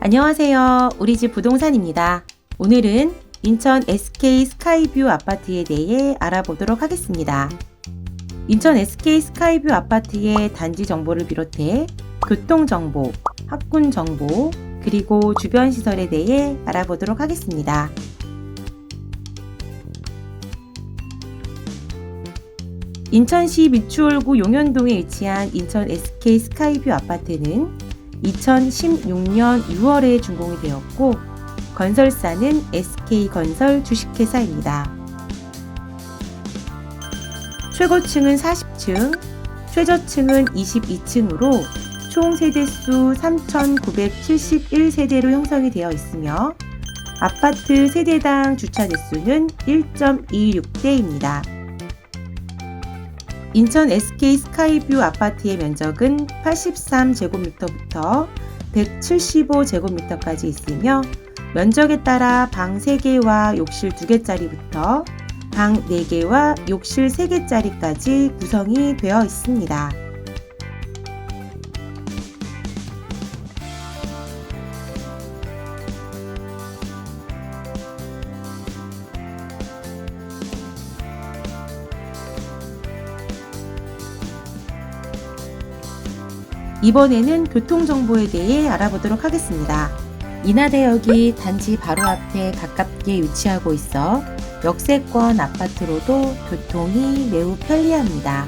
안녕하세요. 우리 집 부동산입니다. 오늘은 인천 SK 스카이뷰 아파트에 대해 알아보도록 하겠습니다. 인천 SK 스카이뷰 아파트의 단지 정보를 비롯해 교통 정보, 학군 정보, 그리고 주변 시설에 대해 알아보도록 하겠습니다. 인천시 미추홀구 용현동에 위치한 인천 SK 스카이뷰 아파트는 2016년 6월에 준공이 되었고 건설사는 SK건설 주식회사입니다. 최고층은 40층, 최저층은 22층으로 총 세대수 3,971세대로 형성이 되어 있으며 아파트 세대당 주차 대수는 1.26대입니다. 인천 SK 스카이뷰 아파트의 면적은 83제곱미터부터 175제곱미터까지 있으며 면적에 따라 방 3개와 욕실 2개짜리부터 방 4개와 욕실 3개짜리까지 구성이 되어 있습니다. 이번에는 교통정보에 대해 알아보도록 하겠습니다. 인하대역이 단지 바로 앞에 가깝게 위치하고 있어 역세권 아파트로도 교통이 매우 편리합니다.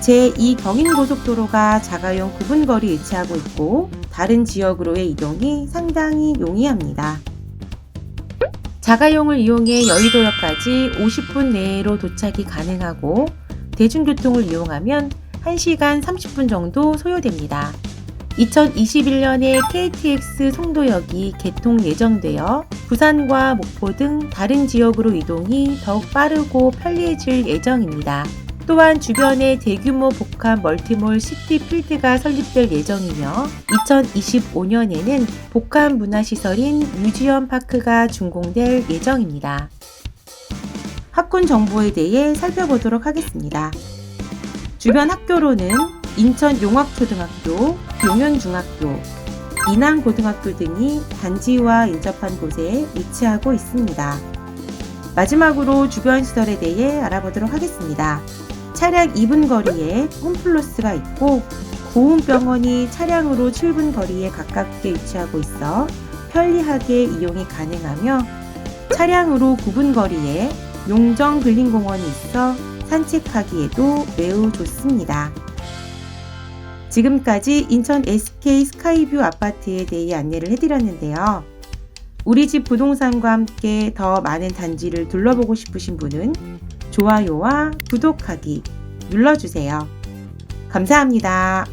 제2 경인고속도로가 자가용 구분거리 위치하고 있고 다른 지역으로의 이동이 상당히 용이합니다. 자가용을 이용해 여의도역까지 50분 내로 도착이 가능하고 대중교통을 이용하면 1시간 30분 정도 소요됩니다. 2021년에 KTX 송도역이 개통 예정되어 부산과 목포 등 다른 지역으로 이동이 더욱 빠르고 편리해질 예정입니다. 또한 주변에 대규모 복합 멀티몰 시티 필드가 설립될 예정이며 2025년에는 복합 문화시설인 뮤지엄 파크가 준공될 예정입니다. 학군 정보에 대해 살펴보도록 하겠습니다. 주변 학교로는 인천 용학초등학교, 용현중학교, 인암고등학교 등이 단지와 인접한 곳에 위치하고 있습니다. 마지막으로 주변 시설에 대해 알아보도록 하겠습니다. 차량 2분 거리에 홈플러스가 있고 고흥병원이 차량으로 7분 거리에 가깝게 위치하고 있어 편리하게 이용이 가능하며 차량으로 9분 거리에 용정 근린공원이 있어 산책하기에도 매우 좋습니다. 지금까지 인천 SK 스카이뷰 아파트에 대해 안내를 해드렸는데요. 우리 집 부동산과 함께 더 많은 단지를 둘러보고 싶으신 분은 좋아요와 구독하기 눌러주세요. 감사합니다.